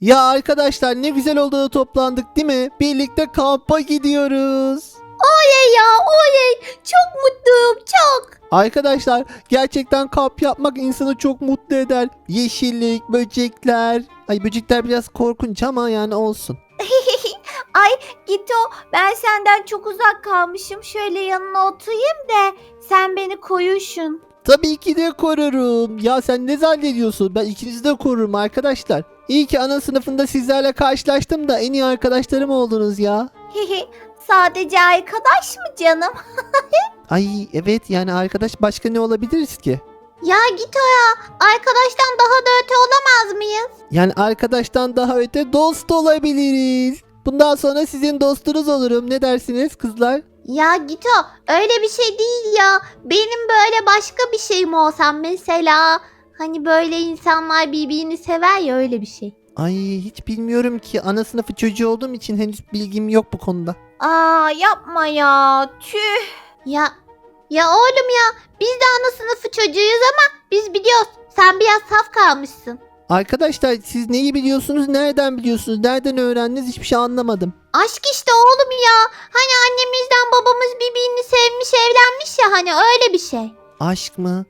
Ya arkadaşlar ne güzel oldu da toplandık değil mi? Birlikte kampa gidiyoruz. Oley ya oley. Çok mutluyum çok. Arkadaşlar gerçekten kamp yapmak insanı çok mutlu eder. Yeşillik, böcekler. Ay böcekler biraz korkunç ama yani olsun. Ay Gito ben senden çok uzak kalmışım. Şöyle yanına oturayım da sen beni koyuşun. Tabii ki de korurum. Ya sen ne zannediyorsun? Ben ikinizi de korurum arkadaşlar. İyi ki ana sınıfında sizlerle karşılaştım da en iyi arkadaşlarım oldunuz ya. Sadece arkadaş mı canım? Ay evet yani arkadaş başka ne olabiliriz ki? Ya Gito ya arkadaştan daha da öte olamaz mıyız? Yani arkadaştan daha öte dost olabiliriz. Bundan sonra sizin dostunuz olurum. Ne dersiniz kızlar? Ya Gito öyle bir şey değil ya. Benim böyle başka bir şeyim olsam mesela. Hani böyle insanlar birbirini sever ya öyle bir şey. Ay hiç bilmiyorum ki. Ana sınıfı çocuğu olduğum için henüz bilgim yok bu konuda. Aa yapma ya. Tüh. Ya ya oğlum ya biz de ana sınıfı çocuğuyuz ama biz biliyoruz. Sen biraz saf kalmışsın. Arkadaşlar siz neyi biliyorsunuz? Nereden biliyorsunuz? Nereden öğrendiniz? Hiçbir şey anlamadım. Aşk işte oğlum ya. Hani annemizden babamız birbirini sevmiş evlenmiş ya hani öyle bir şey. Aşk mı?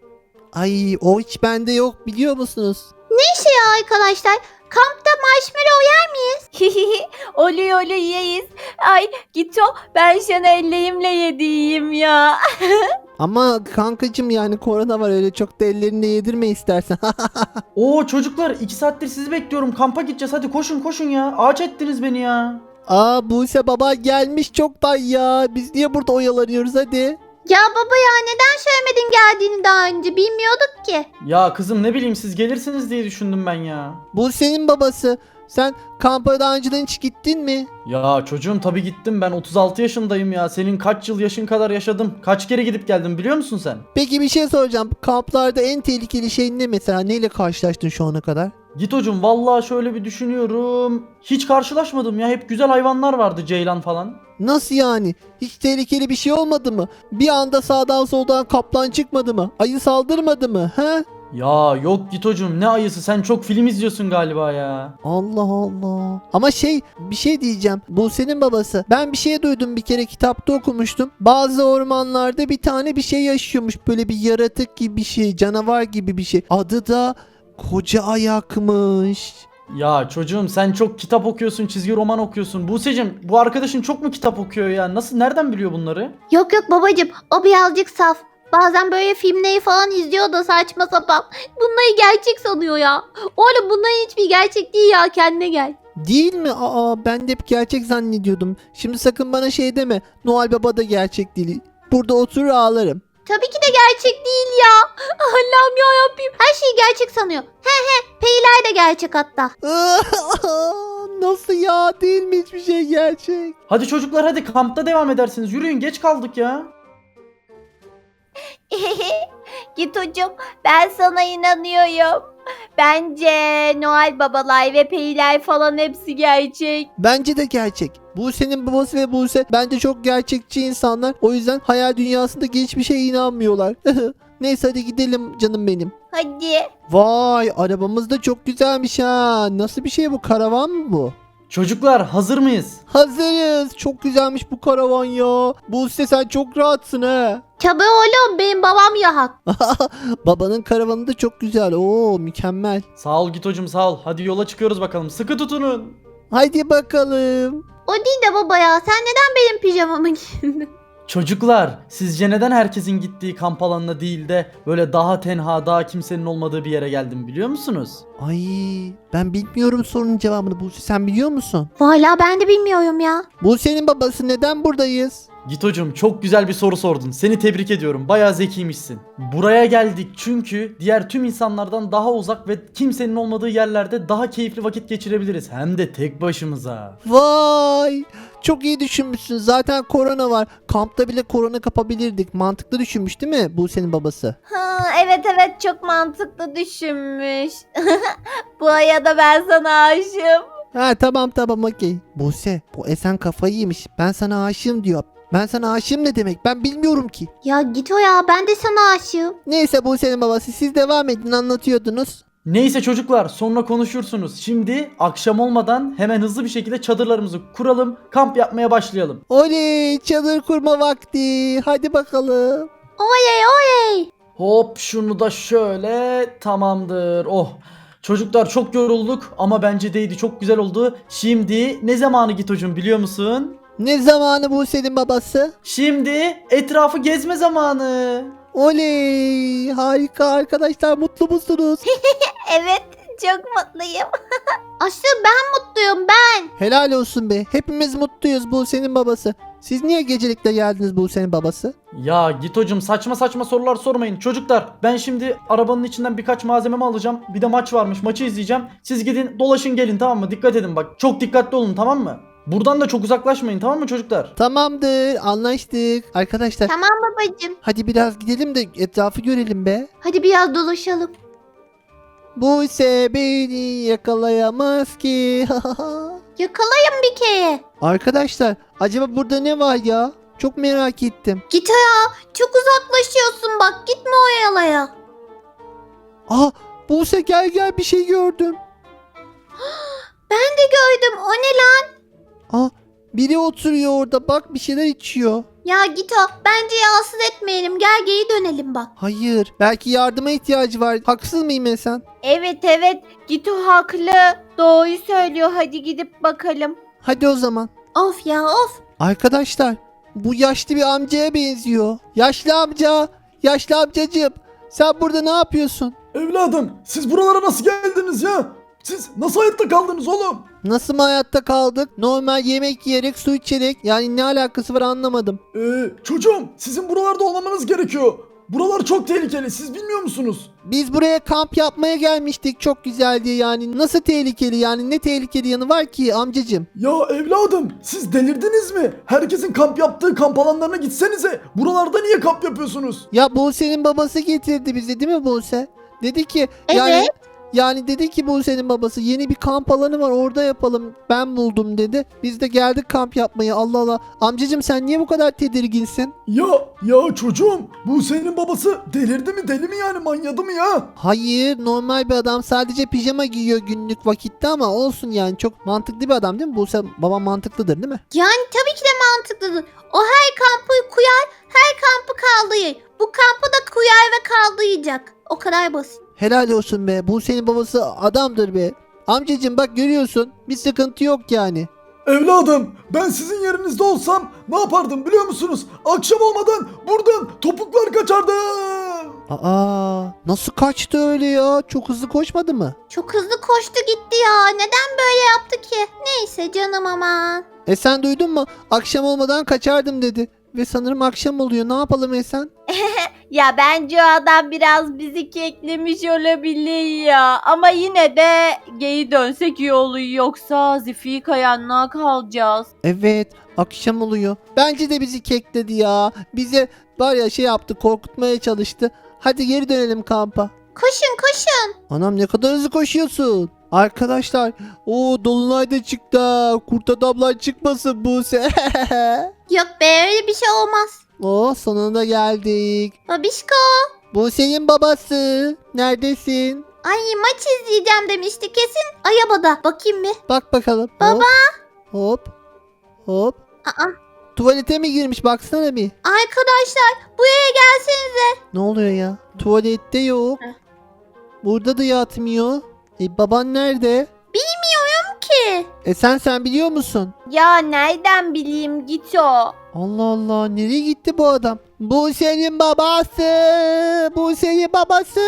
Ay o hiç bende yok biliyor musunuz? Neyse ya arkadaşlar. Kampta marshmallow yer miyiz? oluyor oluyor yiyiz. Ay Gito ben sana elleğimle yediğim ya. Ama kankacım yani korona var öyle çok da ellerinde yedirme istersen. Oo çocuklar 2 saattir sizi bekliyorum. Kampa gideceğiz. Hadi koşun koşun ya. Ağaç ettiniz beni ya. Aa Buse baba gelmiş çoktan ya. Biz niye burada oyalanıyoruz hadi. Ya baba ya neden söylemedin geldiğini daha önce bilmiyorduk ki. Ya kızım ne bileyim siz gelirsiniz diye düşündüm ben ya. Buse'nin babası. Sen kampa daha önceden hiç gittin mi? Ya çocuğum tabii gittim ben 36 yaşındayım ya. Senin kaç yıl yaşın kadar yaşadım. Kaç kere gidip geldim biliyor musun sen? Peki bir şey soracağım. Kamplarda en tehlikeli şey ne mesela? Neyle karşılaştın şu ana kadar? Git hocam vallahi şöyle bir düşünüyorum. Hiç karşılaşmadım ya. Hep güzel hayvanlar vardı ceylan falan. Nasıl yani? Hiç tehlikeli bir şey olmadı mı? Bir anda sağdan soldan kaplan çıkmadı mı? Ayı saldırmadı mı? He? Ya yok git hocam ne ayısı sen çok film izliyorsun galiba ya. Allah Allah. Ama şey bir şey diyeceğim. Bu senin babası. Ben bir şey duydum bir kere kitapta okumuştum. Bazı ormanlarda bir tane bir şey yaşıyormuş. Böyle bir yaratık gibi bir şey. Canavar gibi bir şey. Adı da koca ayakmış. Ya çocuğum sen çok kitap okuyorsun, çizgi roman okuyorsun. Buse'cim bu arkadaşın çok mu kitap okuyor ya? Nasıl nereden biliyor bunları? Yok yok babacım o birazcık saf. Bazen böyle filmleri falan izliyor da saçma sapan. Bunları gerçek sanıyor ya. Oğlum bunların hiçbir gerçek değil ya kendine gel. Değil mi? Aa ben de hep gerçek zannediyordum. Şimdi sakın bana şey deme. Noel Baba da gerçek değil. Burada oturur ağlarım. Tabii ki de gerçek değil ya. Allah'ım ya yapayım. Her şeyi gerçek sanıyor. He he peyler de gerçek hatta. Nasıl ya? Değil mi hiçbir şey gerçek? Hadi çocuklar hadi kampta devam edersiniz. Yürüyün geç kaldık ya. Git hocam ben sana inanıyorum. Bence Noel babalar ve peyler falan hepsi gerçek. Bence de gerçek. Buse'nin babası ve Buse bence çok gerçekçi insanlar. O yüzden hayal dünyasındaki hiçbir şeye inanmıyorlar. Neyse hadi gidelim canım benim. Hadi. Vay arabamız da çok güzelmiş ha. Nasıl bir şey bu? Karavan mı bu? Çocuklar hazır mıyız? Hazırız. Çok güzelmiş bu karavan ya. Buse sen çok rahatsın ha. Tabii oğlum benim babam yahat. Babanın karavanı da çok güzel. Oo mükemmel. Sağ ol git hocam sağ ol. Hadi yola çıkıyoruz bakalım. Sıkı tutunun. Haydi bakalım. O değil de baba ya sen neden benim pijamamı giydin? Çocuklar sizce neden herkesin gittiği kamp alanına değil de böyle daha tenha daha kimsenin olmadığı bir yere geldim biliyor musunuz? Ay ben bilmiyorum sorunun cevabını Buse sen biliyor musun? Valla ben de bilmiyorum ya. Buse'nin babası neden buradayız? Git hocam çok güzel bir soru sordun. Seni tebrik ediyorum. Bayağı zekiymişsin. Buraya geldik çünkü diğer tüm insanlardan daha uzak ve kimsenin olmadığı yerlerde daha keyifli vakit geçirebiliriz. Hem de tek başımıza. Vay çok iyi düşünmüşsün zaten korona var. Kampta bile korona kapabilirdik. Mantıklı düşünmüş değil mi Buse'nin babası? Ha, evet evet çok mantıklı düşünmüş. Bu ayada ben sana aşığım. Ha tamam tamam okey. Buse bu Esen kafayı yemiş. Ben sana aşığım diyor. Ben sana aşığım ne demek ben bilmiyorum ki. Ya git o ya ben de sana aşığım. Neyse Buse'nin babası siz devam edin anlatıyordunuz. Neyse çocuklar sonra konuşursunuz. Şimdi akşam olmadan hemen hızlı bir şekilde çadırlarımızı kuralım. Kamp yapmaya başlayalım. Oley çadır kurma vakti. Hadi bakalım. Oley oley. Hop şunu da şöyle tamamdır. Oh. Çocuklar çok yorulduk ama bence değdi. Çok güzel oldu. Şimdi ne zamanı git hocam biliyor musun? Ne zamanı bu senin babası? Şimdi etrafı gezme zamanı. Oley harika arkadaşlar mutlu musunuz? Evet çok mutluyum. Aslı ben mutluyum ben. Helal olsun be. Hepimiz mutluyuz bu senin babası. Siz niye gecelikle geldiniz bu senin babası? Ya git hocam saçma saçma sorular sormayın. Çocuklar ben şimdi arabanın içinden birkaç malzememi alacağım. Bir de maç varmış maçı izleyeceğim. Siz gidin dolaşın gelin tamam mı? Dikkat edin bak. Çok dikkatli olun tamam mı? Buradan da çok uzaklaşmayın tamam mı çocuklar? Tamamdır anlaştık. Arkadaşlar Tamam babacığım. hadi biraz gidelim de etrafı görelim be. Hadi biraz dolaşalım. Buse beni yakalayamaz ki. Yakalayın bir kere. Arkadaşlar acaba burada ne var ya? Çok merak ettim. Git ya. Çok uzaklaşıyorsun bak. Gitme o yalaya. Aa Buse gel gel bir şey gördüm. Ben de gördüm. O ne lan? Aa biri oturuyor orada bak bir şeyler içiyor. Ya git o. Bence rahatsız etmeyelim. Gel geri dönelim bak. Hayır belki yardıma ihtiyacı var. Haksız mıyım Esen? Evet evet Gitu haklı. Doğruyu söylüyor hadi gidip bakalım. Hadi o zaman. Of ya of. Arkadaşlar bu yaşlı bir amcaya benziyor. Yaşlı amca, yaşlı amcacığım sen burada ne yapıyorsun? Evladım siz buralara nasıl geldiniz ya? Siz nasıl hayatta kaldınız oğlum? Nasıl mı hayatta kaldık? Normal yemek yiyerek su içerek yani ne alakası var anlamadım. Ee, çocuğum sizin buralarda olmamanız gerekiyor. Buralar çok tehlikeli siz bilmiyor musunuz? Biz buraya kamp yapmaya gelmiştik çok güzeldi yani. Nasıl tehlikeli yani ne tehlikeli yanı var ki amcacığım? Ya evladım siz delirdiniz mi? Herkesin kamp yaptığı kamp alanlarına gitsenize. Buralarda niye kamp yapıyorsunuz? Ya Buse'nin babası getirdi bizi değil mi Buse? Dedi ki yani Evet. Yani dedi ki Buse'nin babası yeni bir kamp alanı var orada yapalım. Ben buldum dedi. Biz de geldik kamp yapmaya. Allah Allah. Amcacığım sen niye bu kadar tedirginsin? Ya ya çocuğum bu senin babası delirdi mi deli mi yani manyadı mı ya? Hayır normal bir adam sadece pijama giyiyor günlük vakitte ama olsun yani çok mantıklı bir adam değil mi? Buse babam mantıklıdır değil mi? Yani tabii ki de mantıklıdır. O her kampı kuyar, her kampı kaldırır. Bu kampı da kuyar ve kaldıracak. O kadar basit. Helal olsun be. Buse'nin babası adamdır be. Amcacığım bak görüyorsun bir sıkıntı yok yani. Evladım ben sizin yerinizde olsam ne yapardım biliyor musunuz? Akşam olmadan buradan topuklar kaçardım. Aa nasıl kaçtı öyle ya? Çok hızlı koşmadı mı? Çok hızlı koştu gitti ya. Neden böyle yaptı ki? Neyse canım aman. E sen duydun mu? Akşam olmadan kaçardım dedi. Ve sanırım akşam oluyor. Ne yapalım Esen? Ya bence o adam biraz bizi keklemiş olabilir ya. Ama yine de geri dönsek iyi olur yoksa Zifi kayanlığa kalacağız. Evet akşam oluyor. Bence de bizi kekledi ya. Bize var ya şey yaptı korkutmaya çalıştı. Hadi geri dönelim kampa. Koşun koşun. Anam ne kadar hızlı koşuyorsun. Arkadaşlar o dolunay da çıktı. Kurt adamlar çıkmasın Buse. Yok be öyle bir şey olmaz. oh sonunda geldik. Babişko. Bu senin babası. Neredesin? Ay maç izleyeceğim demişti kesin. Ayabada. Bakayım bir. Bak bakalım. Baba. Hop. Hop. Aa, Tuvalete mi girmiş baksana bir. arkadaşlar buraya gelsenize. Ne oluyor ya? Tuvalette yok. Burada da yatmıyor. E baban nerede? Ki. E sen sen biliyor musun? Ya nereden bileyim git o. Allah Allah nereye gitti bu adam? Bu senin babası. Bu senin babası.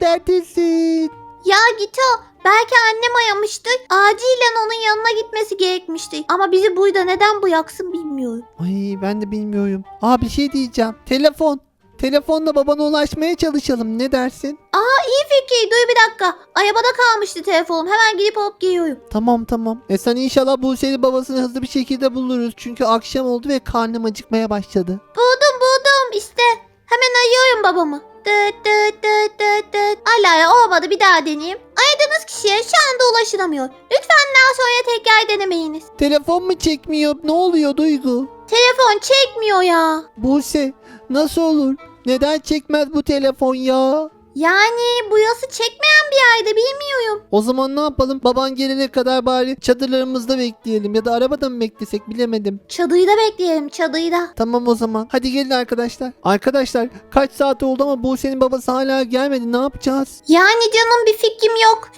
Neredesin? Ya Gito belki annem ayamıştır. Acilen onun yanına gitmesi gerekmişti. Ama bizi burada neden bu yaksın bilmiyorum. Ay ben de bilmiyorum. Aa bir şey diyeceğim. Telefon. Telefonla babana ulaşmaya çalışalım. Ne dersin? İyi fikir dur bir dakika. Arabada kalmıştı telefonum. Hemen gidip alıp geliyorum. Tamam tamam. E sen inşallah bu senin babasını hızlı bir şekilde buluruz. Çünkü akşam oldu ve karnım acıkmaya başladı. Buldum buldum işte. Hemen arıyorum babamı. Dıt dıt dıt dıt dıt. Ala olmadı bir daha deneyeyim. Aradığınız kişiye şu anda ulaşılamıyor. Lütfen daha sonra tekrar denemeyiniz. Telefon mu çekmiyor? Ne oluyor Duygu? Telefon çekmiyor ya. Buse nasıl olur? Neden çekmez bu telefon ya? Yani bu yası çekmeyen bir ayda bilmiyorum. O zaman ne yapalım? Baban gelene kadar bari çadırlarımızda bekleyelim ya da arabada mı beklesek bilemedim. Çadıyı da bekleyelim çadıyı da. Tamam o zaman. Hadi gelin arkadaşlar. Arkadaşlar kaç saat oldu ama Buse'nin babası hala gelmedi. Ne yapacağız? Yani canım bir fikrim yok.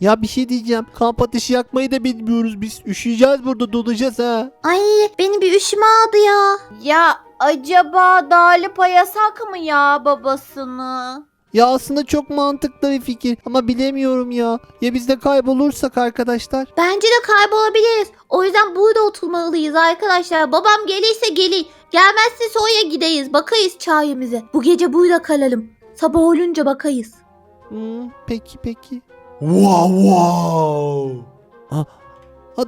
Ya bir şey diyeceğim. Kamp ateşi yakmayı da bilmiyoruz biz. Üşüyeceğiz burada donacağız ha. Ay beni bir üşüme aldı ya. Ya acaba Dalip yasak mı ya babasını? Ya aslında çok mantıklı bir fikir ama bilemiyorum ya. Ya biz de kaybolursak arkadaşlar? Bence de kaybolabiliriz. O yüzden burada oturmalıyız arkadaşlar. Babam gelirse gelir. Gelmezse sonra gideyiz. Bakayız çayımıza. Bu gece burada kalalım. Sabah olunca bakayız. Hmm, peki peki. Wow wow. Ha,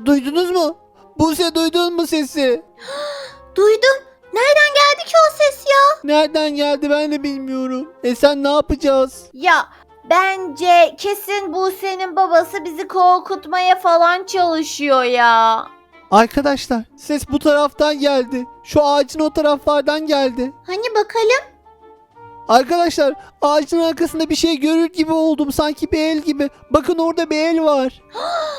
duydunuz mu? Buse duydun mu sesi? Duydum. Nereden geldi ki o ses ya? Nereden geldi ben de bilmiyorum. E sen ne yapacağız? Ya bence kesin bu senin babası bizi korkutmaya falan çalışıyor ya. Arkadaşlar ses bu taraftan geldi. Şu ağacın o taraflardan geldi. Hani bakalım. Arkadaşlar ağacın arkasında bir şey görür gibi oldum. Sanki bir el gibi. Bakın orada bir el var.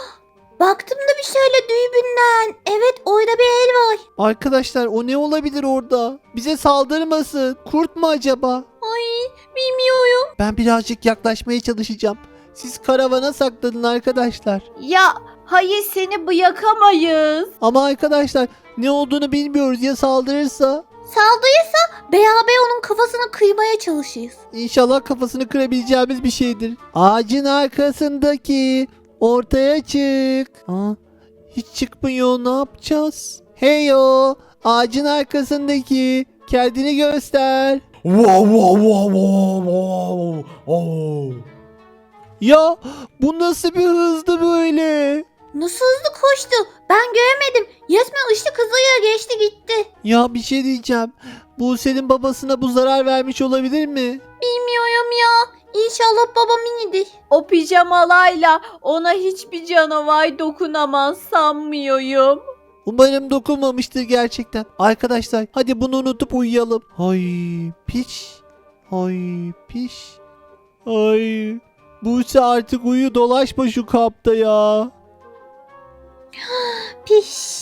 Baktım da bir şöyle düğümünden. Evet orada bir el var. Arkadaşlar o ne olabilir orada? Bize saldırmasın. Kurt mu acaba? Ay bilmiyorum. Ben birazcık yaklaşmaya çalışacağım. Siz karavana saklanın arkadaşlar. Ya hayır seni bıyakamayız. Ama arkadaşlar ne olduğunu bilmiyoruz ya saldırırsa? Saldırırsa beraber onun kafasını kıymaya çalışırız. İnşallah kafasını kırabileceğimiz bir şeydir. Ağacın arkasındaki ortaya çık. Aa, hiç çıkmıyor ne yapacağız? Heyo ağacın arkasındaki kendini göster. Wow wow wow wow wow. wow. Ya bu nasıl bir hızdı böyle? Nasıl hızlı koştu? Ben göremedim. Resmen ışık hızıyla geçti gitti. Ya bir şey diyeceğim. Bu senin babasına bu zarar vermiş olabilir mi? Bilmiyorum ya. İnşallah babam inidir. O pijamalayla ona hiçbir canavar dokunamaz sanmıyorum. Umarım dokunmamıştır gerçekten. Arkadaşlar hadi bunu unutup uyuyalım. Ay piç. Ay piş. Ay. Buse artık uyu dolaşma şu kapta ya. Piş.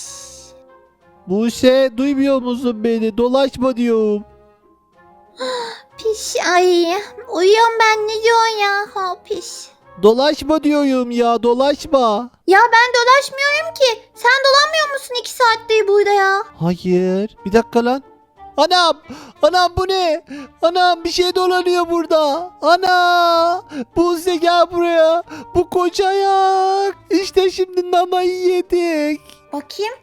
Buse duymuyor musun beni? Dolaşma diyorum. Piş. Ay. Uyuyorum ben ne diyorsun ya? Ha piş. Dolaşma diyorum ya dolaşma. Ya ben dolaşmıyorum ki. Sen dolanmıyor musun iki saattir burada ya? Hayır. Bir dakika lan. Anam! Anam bu ne? Anam bir şey dolanıyor burada. Ana! Buse gel buraya. Bu koca ayak. İşte şimdi namayı yedik. Bakayım.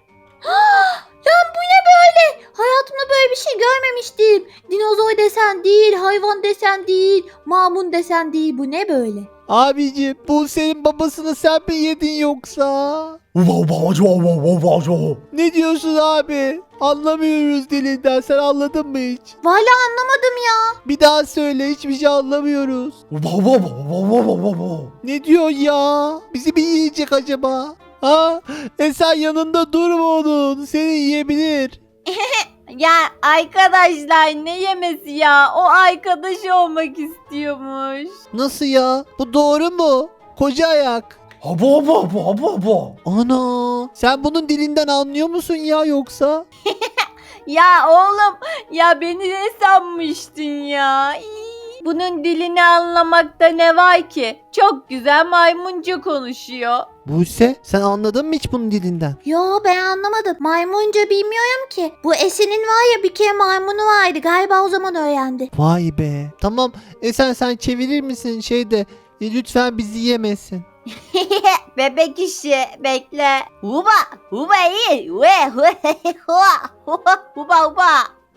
Lan bu ne böyle? Hayatımda böyle bir şey görmemiştim. Dinozor desen değil, hayvan desen değil, mamun desen değil. Bu ne böyle? Abicim bu senin babasını sen mi yedin yoksa? Ne diyorsun abi? Anlamıyoruz dilinden. Sen anladın mı hiç? Valla anlamadım ya. Bir daha söyle hiçbir şey anlamıyoruz. Ne diyor ya? Bizi mi yiyecek acaba? Ha? E sen yanında durma onun. Seni yiyebilir. Ya arkadaşlar ne yemesi ya? O arkadaş olmak istiyormuş. Nasıl ya? Bu doğru mu? Koca ayak. Habo habo habo habo habo. Ana. Sen bunun dilinden anlıyor musun ya yoksa? Ya oğlum ya beni ne sanmıştın ya? İy. Bunun dilini anlamakta ne var ki? Çok güzel maymunca konuşuyor. Buse sen anladın mı hiç bunun dilinden? Yo ben anlamadım. Maymunca bilmiyorum ki. Bu Esin'in var ya bir kere maymunu vardı. Galiba o zaman öğrendi. Vay be. Tamam. E sen sen çevirir misin şeyde? E, lütfen bizi yemesin. Bebek işi bekle. Huba huba iyi. Ve huba huba huba huba.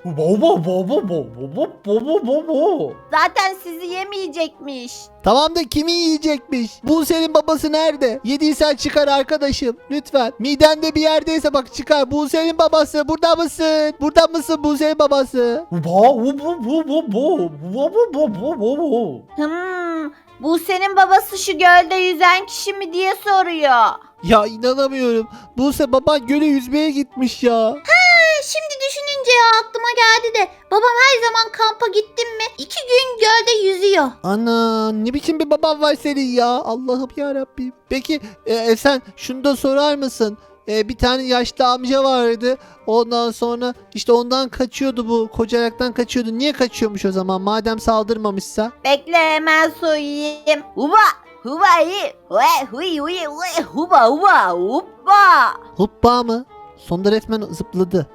Baba baba baba baba baba. Zaten sizi yemeyecekmiş. Tamam da kimi yiyecekmiş? Buse'nin babası nerede? Yediysen çıkar arkadaşım. Lütfen. Midende bir yerdeyse bak çıkar. Buse'nin babası burada mısın? Burada mısın Buse'nin babası? Baba baba baba baba baba baba. Hmm, Buse'nin babası şu gölde yüzen kişi mi diye soruyor. Ya inanamıyorum. Buse baban göle yüzmeye gitmiş ya. Ha, şimdi aklıma geldi de babam her zaman kampa gittim mi iki gün gölde yüzüyor. Ana ne biçim bir baban var senin ya Allah'ım ya Rabbim. Peki e, e, sen şunu da sorar mısın? E, bir tane yaşlı amca vardı. Ondan sonra işte ondan kaçıyordu bu. Kocaraktan kaçıyordu. Niye kaçıyormuş o zaman? Madem saldırmamışsa. Bekle hemen söyleyeyim. Huba! Huba iyi. Hue hui hui hui huba huba huba. Hoppa mı? Sonda resmen zıpladı.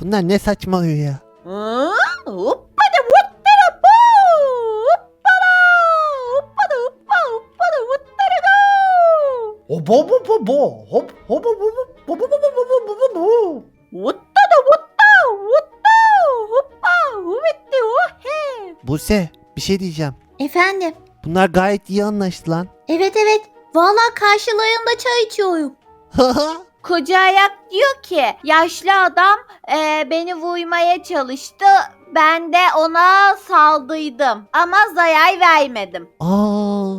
Bunlar ne saçmalıyor ya? Buse bir şey diyeceğim. Efendim Bunlar gayet iyi anlaştı lan. evet evet valla karşılarında çay içiyorum. Koca ayak diyor ki yaşlı adam e, beni vurmaya çalıştı. Ben de ona saldıydım ama zarar vermedim. Aa,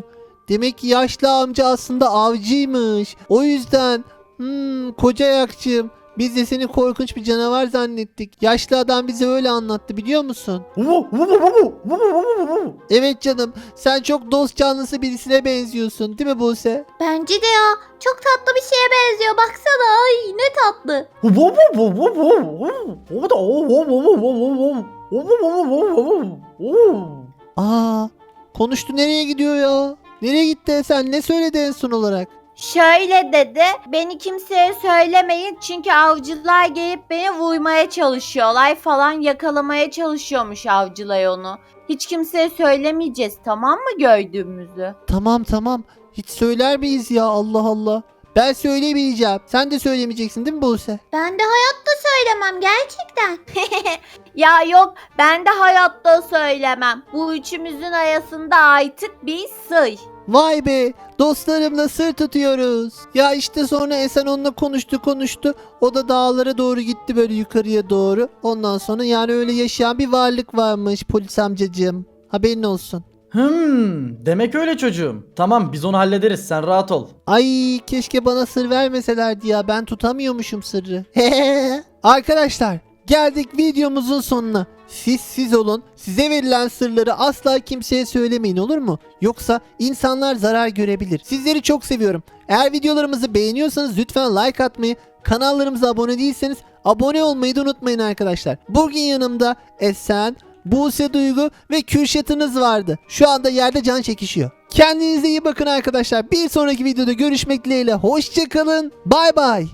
demek ki yaşlı amca aslında avcıymış. O yüzden hmm, koca yakçım biz de seni korkunç bir canavar zannettik. Yaşlı adam bize öyle anlattı biliyor musun? Evet canım sen çok dost canlısı birisine benziyorsun değil mi Buse? Bence de ya çok tatlı bir şeye benziyor baksana ay ne tatlı. Aa konuştu nereye gidiyor ya? Nereye gitti sen ne söyledi en son olarak? Şöyle dedi beni kimseye söylemeyin çünkü avcılar gelip beni vurmaya çalışıyorlar falan yakalamaya çalışıyormuş avcılar onu. Hiç kimseye söylemeyeceğiz tamam mı gördüğümüzü? Tamam tamam hiç söyler miyiz ya Allah Allah. Ben söylemeyeceğim. Sen de söylemeyeceksin değil mi Buse? Ben de hayatta söylemem gerçekten. Ya yok ben de hayatta söylemem. Bu üçümüzün arasında artık bir sır. Vay be dostlarımla sır tutuyoruz. Ya işte sonra Esen onunla konuştu konuştu. O da dağlara doğru gitti böyle yukarıya doğru. Ondan sonra yani öyle yaşayan bir varlık varmış polis amcacığım. Haberin olsun. Hmm, demek öyle çocuğum. Tamam biz onu hallederiz sen rahat ol. Ay keşke bana sır vermeselerdi ya ben tutamıyormuşum sırrı. Arkadaşlar geldik videomuzun sonuna. Siz siz olun. Size verilen sırları asla kimseye söylemeyin olur mu? Yoksa insanlar zarar görebilir. Sizleri çok seviyorum. Eğer videolarımızı beğeniyorsanız lütfen like atmayı, kanallarımıza abone değilseniz abone olmayı da unutmayın arkadaşlar. Bugün yanımda Esen, Buse Duygu ve Kürşat'ınız vardı. Şu anda yerde can çekişiyor. Kendinize iyi bakın arkadaşlar. Bir sonraki videoda görüşmek dileğiyle. Hoşçakalın. Bay bay.